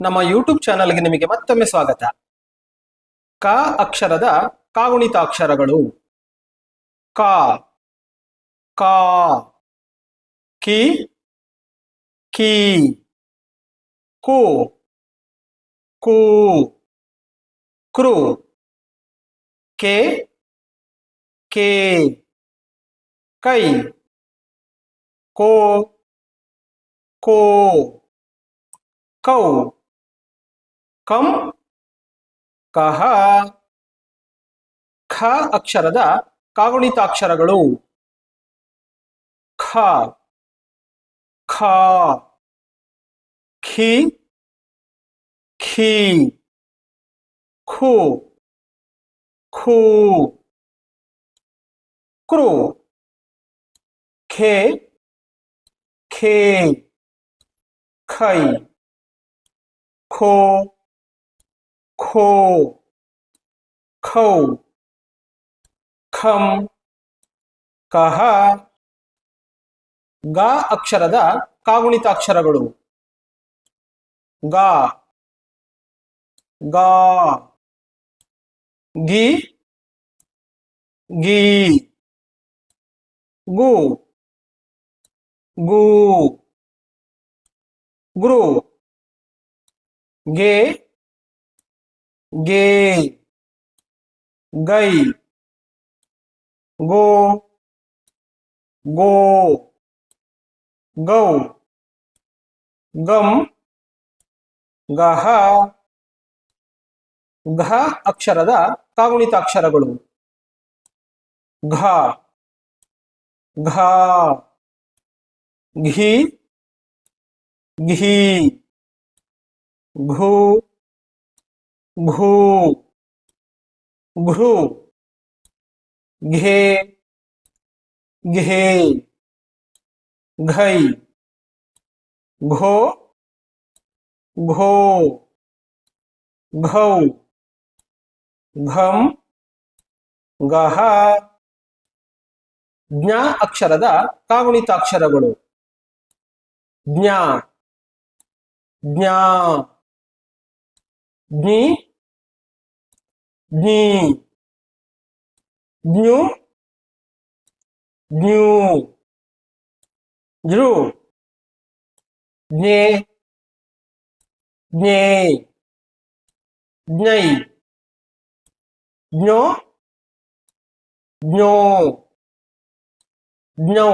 ನಮ್ಮ ಯೂಟ್ಯೂಬ್ ಚಾನಲ್ಗೆ ನಿಮಗೆ ಮತ್ತೊಮ್ಮೆ ಸ್ವಾಗತ. ಕ ಅಕ್ಷರದ ಕಾಗುಣಿತಾಕ್ಷರಗಳು. ಕ, ಕಾ, ಕಿ, ಕೀ, ಕು, ಕೂ, ಕೃ, ಕೆ ಕೆ, ಕೈ, ಕೋ ಕೋ, ಕೌ. ಕಂ ಕಹ. ಖ ಅಕ್ಷರದ ಕಾಗುಣಿತಾಕ್ಷರಗಳು. ಖ. ಖ. ಖಿ. ಖಿ. ಖು. ಖೂ. ಕೃ ಖೇ. ಖೇ. ಖೈ. ಖೋ. ಖೋ ಖೌ ಖಂ ಕಹ ಗ ಅಕ್ಷರದ ಕಾಗುಣಿತಾಕ್ಷರಗಳು ಗ ಗ ಗಿ ಗಿ ಗು ಗು ಗುರು ಗೆ ಗೆ ಗೈ ಗೋ ಗೋ ಗೌ ಗಂ ಗಹ ಘ ಅಕ್ಷರದ ಕಾಗುಣಿತಾಕ್ಷರಗಳು ಘ ಘ ಘಿ ಘೀ घू घू घृ घे घे घै घो घो घौ ಘಂ ಗಹ ಜ್ಞ ಅಕ್ಷರದ ಕಾಗುಣಿತಾಕ್ಷರಗಳು ಜ್ಞ ಜ್ಞಾ ಜ್ಞಿ ಜ್ಞಿ ಜ್ಞು ಜ್ಞೂ ಜೃ ಜ್ಞೇ ಜ್ಞೇ ಜ್ಞೈ ಜ್ಞೋ ಜ್ಞೋ ಜ್ಞೌ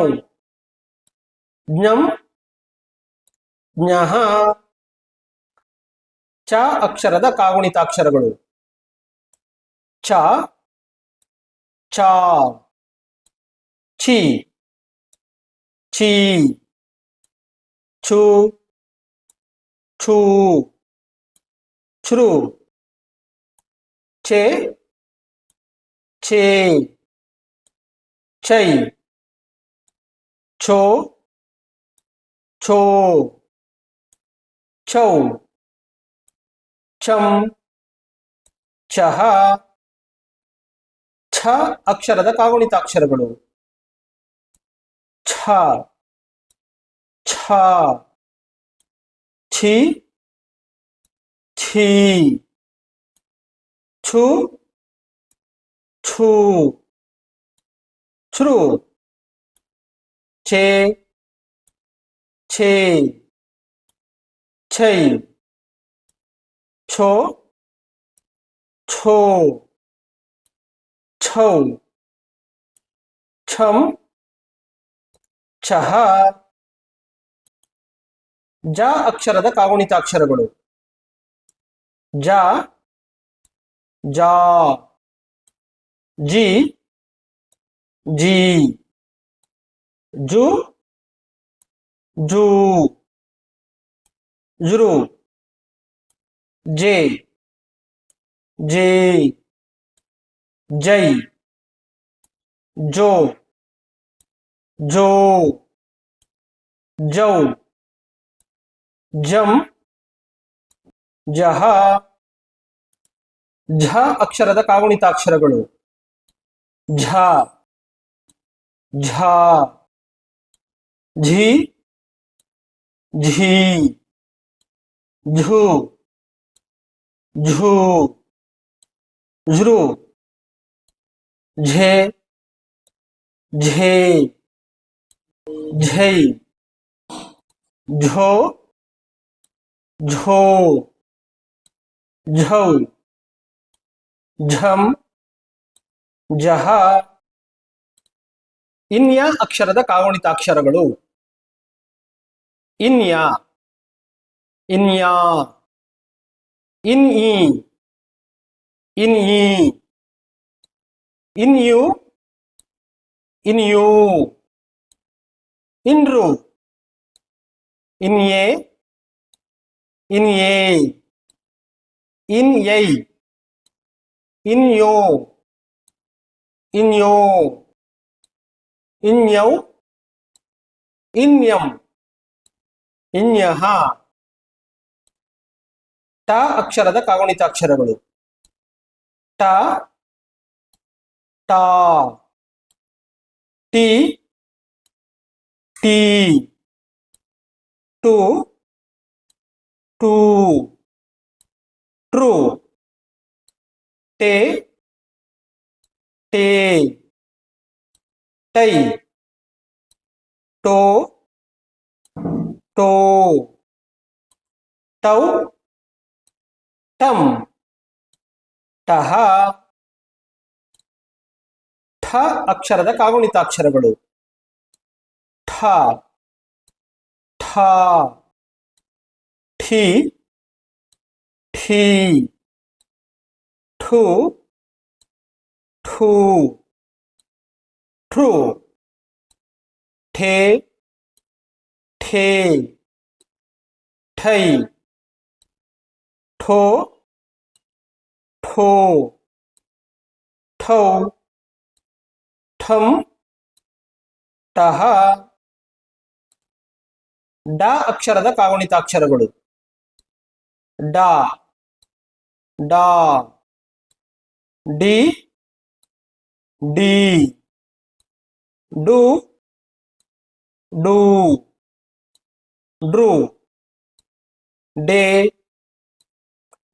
ಜ್ಞಂ ಜ್ಞಃ ಚ ಅಕ್ಷರದ ಕಾಗುಣಿತಾಕ್ಷರಗಳು 차, 차, 치, 치, 추, 추, 추루, 체, 체, 체이, 초, 초, 초, 첨, 자하, ಛ ಅಕ್ಷರದ ಕಾಗುಣಿತಾಕ್ಷರಗಳು ಛ ಛ ಛಿ ಛೀ ಛು ಛೂ ಛೃ ಛೇ ಛೇ ಛೈ ಛೋ ಛೋ ಛೌ ಛಂ ಛಹ ಜ ಅಕ್ಷರದ ಕಾಗುಣಿತಾಕ್ಷರಗಳು ಜ ಜಾ ಜಿ ಜಿ ಜು ಜೂ ಜೃ ಜೆ ಜೇ ಜೈ ಜೋ ಜೋ ಜೌ ಜಂ ಜಹ ಝ ಅಕ್ಷರದ ಕಾಗುಣಿತಾಕ್ಷರಗಳು ಝ ಝ Zee Zee zoo zoo ಝೃ Z, ಝೇ, ಝೈ, Zo Zo, Zhou ಝಂ ಜಹ ಇನ್ಯ ಅಕ್ಷರದ ಕಾಗುಣಿತಾಕ್ಷರಗಳು ಇನ್ಯ, ಇನ್ಯಾ ಇನ್ ಈ ಇನ್ ಈ ಇನ್ you in you ಇನ್ರು in a in a in ಯೈ in yo in yo in ಯೌ in M ಇನ್ಯಹ ಟ ಅಕ್ಷರದ ಕಾಗುಣಿತಾಕ್ಷರಗಳು ಟ ta t. T. Two. Two. True. Te te tei to to tau. Tam. Taha. ಠ ಅಕ್ಷರದ ಕಾಗುಣಿತಾಕ್ಷರಗಳು ಠ ಠ ಠಿ ಠೀ ಠು ಠೂ true ಠೇ ಠೇ ಠೈ ಠೋ ಠೋ ಠೌ ಠಂ ಟಹ ಡ ಅಕ್ಷರದ ಕಾಗುಣಿತಾಕ್ಷರಗಳು ಡಾ ಡಾ ಡಿ ಡಿ ಡು ಡು ಡ್ರು ಡೇ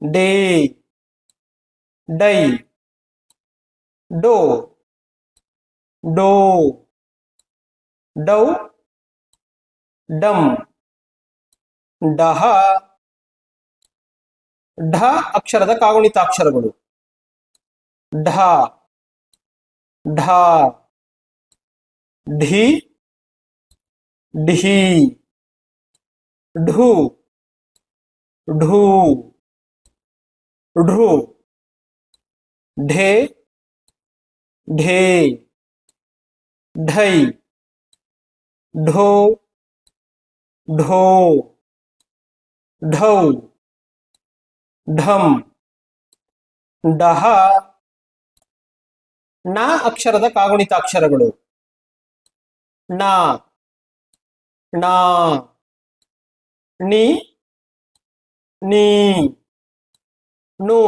ಡೇ ಡೈ ಡೋ ಡೋ ಡೌ ಡಮ್ ಡಹ ಢ ಅಕ್ಷರದ ಕಾಗುಣಿತಾಕ್ಷರಗಳು ಢ ಢ ಢಿ ಢಿ ಢು ಢೂ ಢೃ ಢೇ ಢೇ ಢೈ ಢೋ ಢೋ ಢೌ ಢಂ ಡಹ ನ ಅಕ್ಷರದ ಕಾಗುಣಿತ ಅಕ್ಷರಗಳು ನಾ ನಿ ನೀ ನು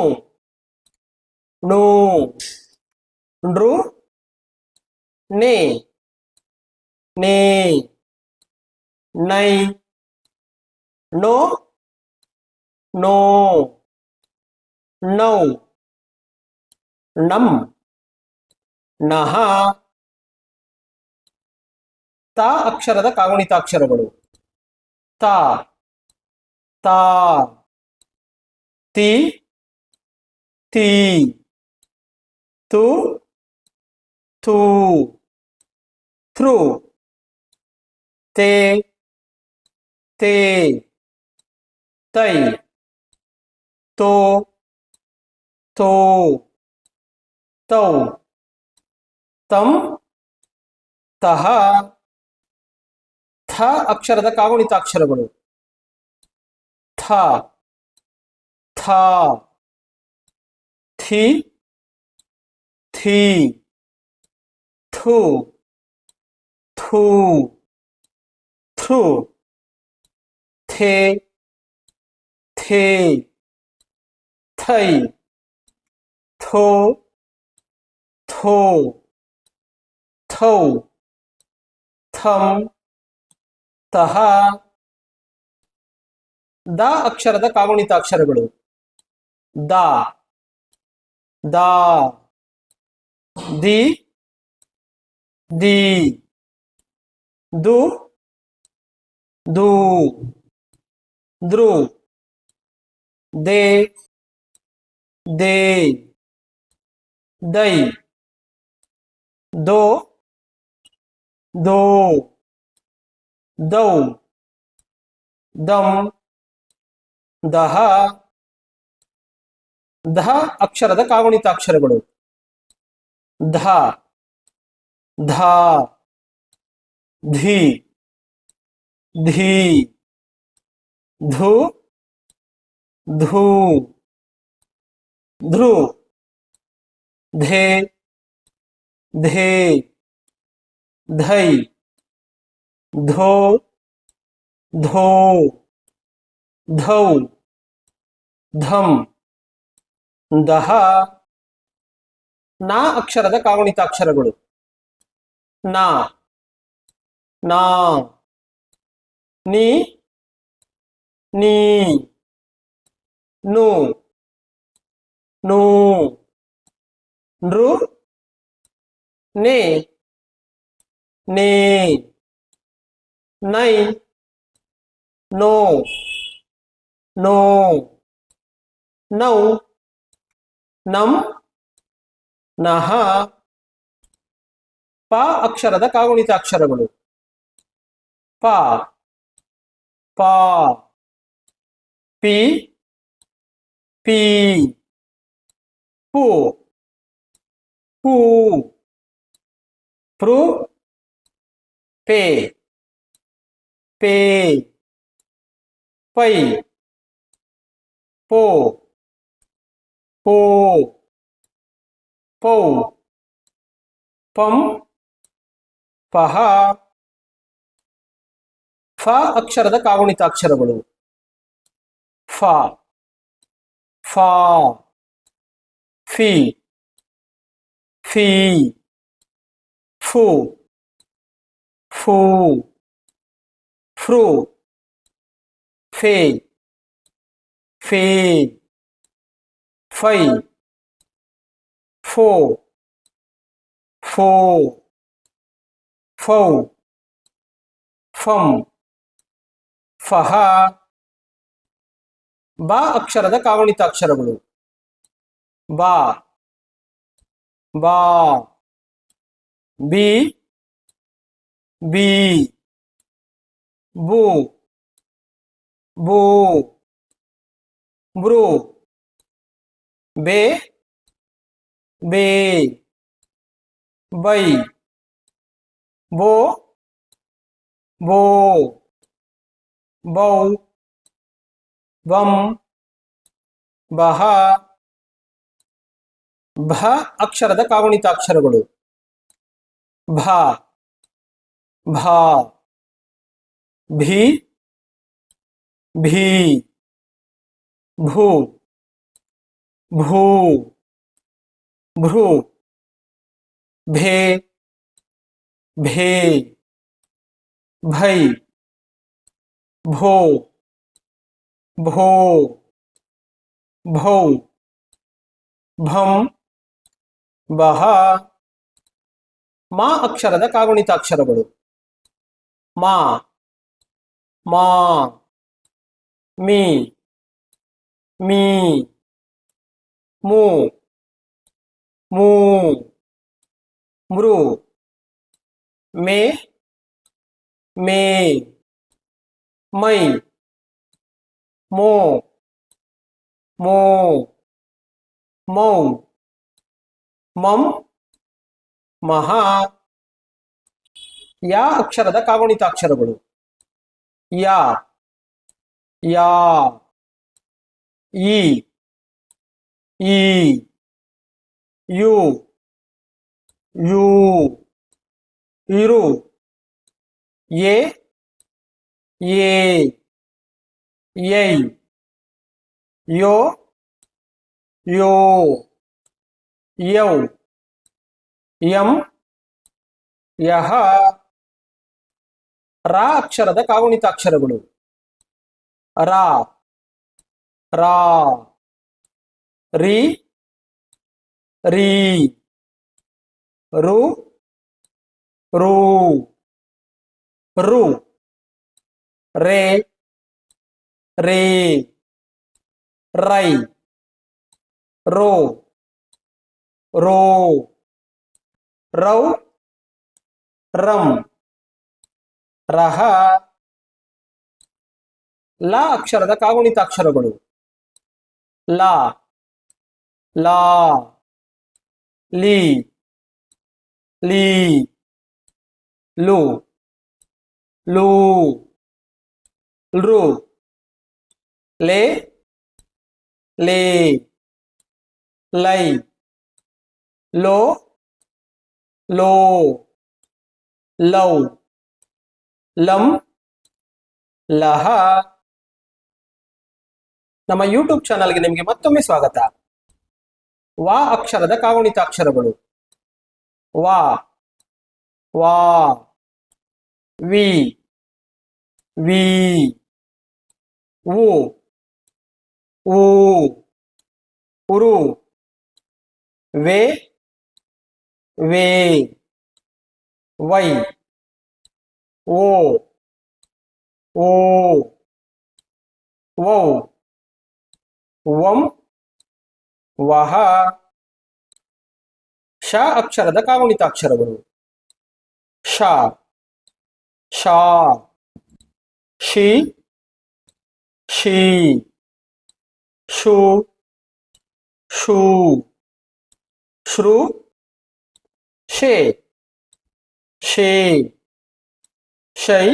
ನೂ ನೃ ನೇ ನೆ ನೈ ನೋ ನೋ ನೌ ನಂ ನಹ ತ ಅಕ್ಷರದ ಕಾಗುಣಿತಾಕ್ಷರಗಳು ತ, ತಾ, ತಿ ತಿ, ತು ಥೂ ಥ್ರೂ ತೇ ತೇ ತೈ ತೋ ತೋ ತೌ ತಂ ತಹ ಥ ಅಕ್ಷರದ ಕಾಗುಣಿತಾಕ್ಷರಗಳು ಥ ಥ ಥಿ ಥಿ ಥು ಥೂ ಥ್ರೂ ಥೇ ಥೇ ಥೈ ಥೋ ಥೋ ಥೌ ಥಂ ತಹ ದ ಅಕ್ಷರದ ಕಾಗುಣಿತಾಕ್ಷರಗಳು ದ ದ ದಿ ದಿ ದು ದು, ದ್ರು, ದೇ ದೇ, ದೈ, ದೋ ದೋ, ದೌ ದಮ್ ದಹ ದಹ ಅಕ್ಷರದ ಕಾಗುಣಿತ ಅಕ್ಷರಗಳು ಧ ಧ ಧಿ ಧಿ ಧು ಧೂ ಧ್ರು ಧೇ ಧೇ ಧೈ ಧೋ ಧೋ ಧೌ ಧಂ ದಹ ನಾ ಅಕ್ಷರದ ಕಾಗುಣಿತ ಅಕ್ಷರಗಳು ನಾ ನಾ ನಿ ನೀ ನು ನು ನೃ ನೇ ನೇ ನೈ ನೋ ನೋ ನೌ ನಂ ನಹ ಪ ಅಕ್ಷರದ ಕಾಗುಣಿತ ಅಕ್ಷರಗಳು pá, pá, pi, pi, pu, pu, pru, pe, pe, pai, pô, pô, pô, pam, paha, ಫ ಅಕ್ಷರದ ಕಾಗುಣಿತ ಅಕ್ಷರಗಳು ಫ ಫ ಫಿ ಫಿ ಫು ಫೂ ಫ್ರೂ ಫೇ ಫೇ ಫೈ ಫೋ ಫೋ ಫೌ ಫಂ ಫಹ ಬ ಅಕ್ಷರದ ಕಾಗುಣಿತ ಅಕ್ಷರಗಳು ಬಾ ಬಾ ಬಿ ಬಿ ಬು ಬೂ ಬ್ರೂ ಬೇ ಬೇ ಬೈ ಬೋ ಬೋ ಬೌ ಬಂ ಬಹ ಭ ಅಕ್ಷರದ ಕಾಗುಣಿತ ಅಕ್ಷರಗಳು ಭ ಭ ಭಿ ಭೀ ಭೂ ಭೂ ಭ್ರೂ ಭೇ ಭೇ ಭೈ ಭೋ ಭೋ, ಭೌ, ಭಂ, ಬಹ, ಮಾ ಅಕ್ಷರದ ಕಾಗುಣಿತ ಅಕ್ಷರಗಳು ಮಾ ಮಾ, ಮೀ ಮೀ, ಮೂ ಮೂ, ಮೃ, ಮೇ ಮೇ. ಮೈ ಮೋ ಮೋ ಮೌ ಮಂ ಮಹ ಯಾ ಅಕ್ಷರದ ಕಾಗುಣಿತ ಅಕ್ಷರಗಳು ಯಾ ಯಾ ಈ ಈ ಯು ಯು ಇರು A A ಯೈ yo yo ಯೌ M ಯಹ ರಾ ಅಕ್ಷರದ ಕಾಗುಣಿತ ಅಕ್ಷರಗಳು ರಾ ರಾ ರಿ ರೀ ರು ರು ರು ರೇ ರೇ, ರೈ, ರೋ ರೋ, ರೌ, ರಂ, ರಹ, ಲ ಅಕ್ಷರದ ಕಾಗುಣಿತಾಕ್ಷರಗಳು. ಲ, ಲಾ, ಲಿ, ಲೀ, ಲು, ಲೂ. ಲೃ ಲೇ ಲೇ, ಲೈ, ಲೋ ಲೋ, ಲೌ, ಲಂ, ಲಹ. ನಮ್ಮ ಯೂಟ್ಯೂಬ್ ಚಾನಲ್ಗೆ ನಿಮಗೆ ಮತ್ತೊಮ್ಮೆ ಸ್ವಾಗತ. ವಾ ಅಕ್ಷರದ ಕಾಗುಣಿತಾಕ್ಷರಗಳು. ವಾ ವಾ, ವಿ ವಿ. ಉ ಊ ಉರು ವೇ ವೇ ವೈ ಓ ಓ ವೌ ವಂ ವಹ ಶ ಅಕ್ಷರದ ಕಾಗುಣಿತಾಕ್ಷರಗಳು ಶ ಶಾ ಶಿ ಶಿ ಶು ಶೂ ಶ್ರು ಶೇ ಶೇ ಶೈ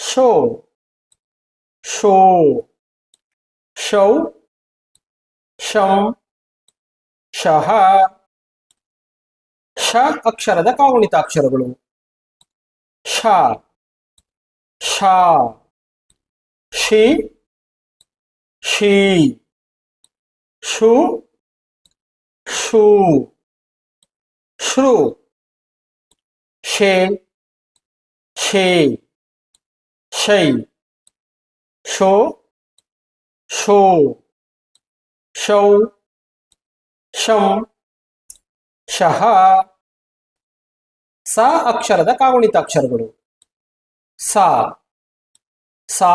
ಶೋ ಶೋ ಶೌ ಶಂ ಶಹ ಶ ಅಕ್ಷರದ ಕಾಗುಣಿತಾಕ್ಷರಗಳು ಶ ಶಾ ಶಿ ಶಿ ಶು ಶೂ ಶ್ರು ಶೇ ಶೇ ಶೈ ಶೋ ಶೋ ಶೌ ಶಂ ಶಹ ಸ ಅಕ್ಷರದ ಕಾಗುಣಿತಾಕ್ಷರಗಳು ಸ ಸಾ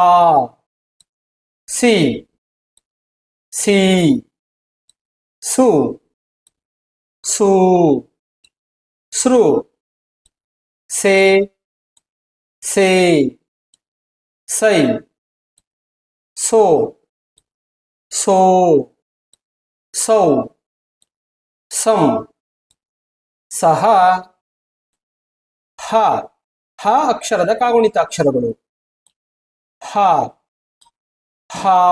ಸಿ ಸಿ ಸು ಸು ಸೃ ಸೇ ಸೇ ಸೈ ಸೋ ಸೋ ಸೌ ಸಂ ಸಹ ಹ ಹ ಅಕ್ಷರದ ห้าห้า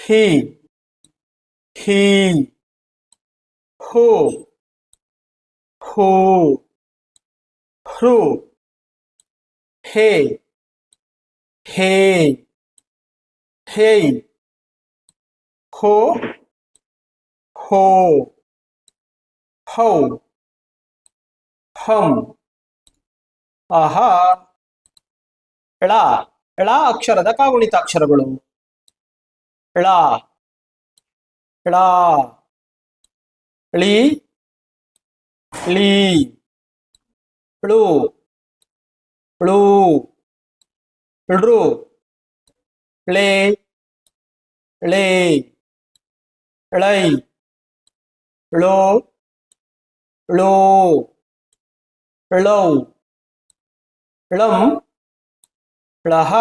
ที่ที่ผู้ผู้ผู้เฮเฮเฮโฮโฮโฮห้องอาหาร ಳ ಳ ಅಕ್ಷರದ ಕಾಗುಣಿತಾಕ್ಷರಗಳು ಳ ಳ ಳಿ ಳಿ ಳು ಳು ಳೃ ಳೇ ಳೇ ಳೈ ಳೋ ಳೋ ಳೌ ಳಂ ಳಹ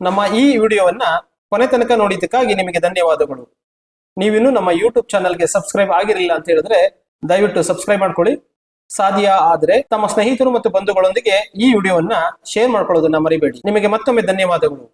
ನಮ್ಮ ಈ ವಿಡಿಯೋವನ್ನ ಕೊನೆ ತನಕ ನೋಡಿದ್ದಕ್ಕಾಗಿ ನಿಮಗೆ ಧನ್ಯವಾದಗಳು. ನೀವಿನ್ನೂ ನಮ್ಮ ಯೂಟ್ಯೂಬ್ ಚಾನಲ್ಗೆ ಸಬ್ಸ್ಕ್ರೈಬ್ ಆಗಿರಲಿಲ್ಲ ಅಂತ ಹೇಳಿದ್ರೆ ದಯವಿಟ್ಟು ಸಬ್ಸ್ಕ್ರೈಬ್ ಮಾಡ್ಕೊಳ್ಳಿ. ಸಾಧ್ಯ ಆದ್ರೆ ತಮ್ಮ ಸ್ನೇಹಿತರು ಮತ್ತು ಬಂಧುಗಳೊಂದಿಗೆ ಈ ವಿಡಿಯೋವನ್ನ ಶೇರ್ ಮಾಡ್ಕೊಳ್ಳೋದನ್ನ ಮರಿಬೇಡಿ. ನಿಮಗೆ ಮತ್ತೊಮ್ಮೆ ಧನ್ಯವಾದಗಳು.